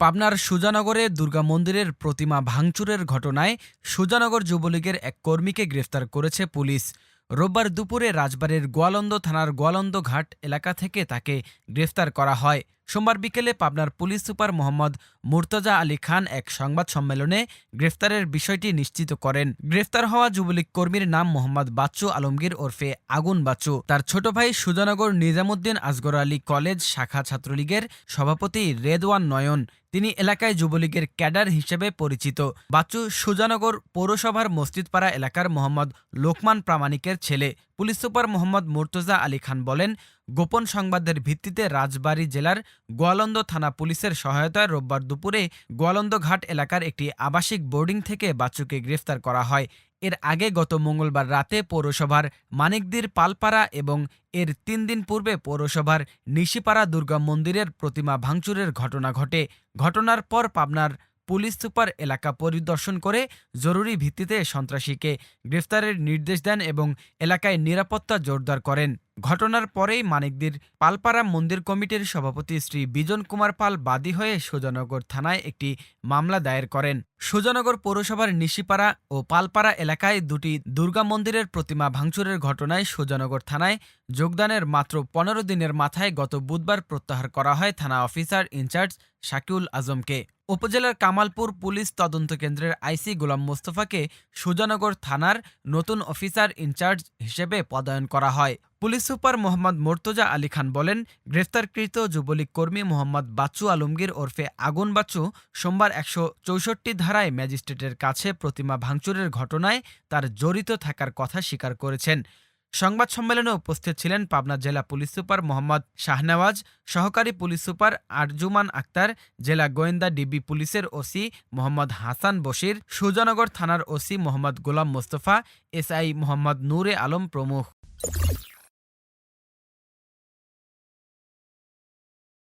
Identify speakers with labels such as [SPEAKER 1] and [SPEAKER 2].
[SPEAKER 1] পাবনার সুজানগরে দুর্গা মন্দিরের প্রতিমা ভাঙচুরের ঘটনায় সুজানগর যুবলীগের এক কর্মীকে গ্রেফতার করেছে পুলিশ। রোববার দুপুরে রাজবাড়ির গোয়ালন্দ থানার গোয়ালন্দ ঘাট এলাকা থেকে তাকে গ্রেফতার করা হয়। সোমবার বিকেলে পাবনার পুলিশ সুপার মোহাম্মদ মুর্তজা আলী খান এক সংবাদ সম্মেলনে গ্রেফতারের বিষয়টি নিশ্চিত করেন। গ্রেফতার হওয়া যুবলীগ কর্মীর নাম মোহাম্মদ বাচ্চু আলমগীর ওরফে আগুন বাচ্চু। তার ছোট ভাই সুজানগর নিজামুদ্দিন আসগর আলী কলেজ শাখা ছাত্রলীগের সভাপতি রেদওয়ান নয়ন। তিনি এলাকায় যুবলীগের ক্যাডার হিসেবে পরিচিত। বাচ্চু সুজানগর পৌরসভার মসজিদপাড়া এলাকার মোহাম্মদ লোকমান প্রামাণিকের ছেলে। পুলিশ সুপার মোহাম্মদ মুর্তজা আলী খান বলেন, গোপন সংবাদের ভিত্তিতে রাজবাড়ী জেলার গোয়ালন্দ থানা পুলিশের সহায়তায় রোববার দুপুরে গোয়ালন্দ ঘাট এলাকার একটি আবাসিক বোর্ডিং থেকে বাচ্চুকে গ্রেফতার করা হয়। এর আগে গত মঙ্গলবার রাতে পৌরসভার মানিকদির পালপাড়া এবং এর তিন দিন পূর্বে পৌরসভার নিশিপাড়া দুর্গা মন্দিরের প্রতিমা ভাঙচুরের ঘটনা ঘটে। ঘটনার পর পাবনার পুলিশ সুপার এলাকা পরিদর্শন করে জরুরি ভিত্তিতে সন্ত্রাসীকে গ্রেফতারের নির্দেশ দেন এবং এলাকায় নিরাপত্তা জোরদার করেন। ঘটনার পরেই মানিকদির পালপাড়া মন্দির কমিটির সভাপতি শ্রী বিজন কুমার পাল বাদী হয়ে সুজানগর থানায় একটি মামলা দায়ের করেন। সুজানগর পৌরসভার নিশিপাড়া ও পালপাড়া এলাকায় দুটি দুর্গা মন্দিরের প্রতিমা ভাঙচুরের ঘটনায় সুজানগর থানায় যোগদানের মাত্র পনেরো দিনের মাথায় গত বুধবার প্রত্যাহার করা হয় থানা অফিসার ইনচার্জ শাকিউল আজমকে। উপজেলার কামালপুর পুলিশ তদন্ত কেন্দ্রের আইসি গোলাম মোস্তফাকে সুজানগর থানার নতুন অফিসার ইনচার্জ হিসেবে পদায়ন করা হয়। পুলিশ সুপার মোহাম্মদ মোর্তজা আলী খান বলেন, গ্রেফতারকৃত যুবলীগ কর্মী মোহাম্মদ বাচ্চু আলমগীর ওরফে আগুন বাচ্চু সোমবার একশো চৌষট্টি ধারায় ম্যাজিস্ট্রেটের কাছে প্রতিমা ভাঙচুরের ঘটনায় তার জড়িত থাকার কথা স্বীকার করেছেন। সংবাদ সম্মেলনে উপস্থিত ছিলেন পাবনা জেলা পুলিশ সুপার মোহাম্মদ শাহনেওয়াজ, সহকারী পুলিশ সুপার আরজুমান আক্তার, জেলা গোয়েন্দা ডিবি পুলিশের ওসি মোহাম্মদ হাসান বশির, সুজনগর থানার ওসি মোহাম্মদ গোলাম মোস্তফা, এসআই মোহাম্মদ নূরে আলম প্রমুখ।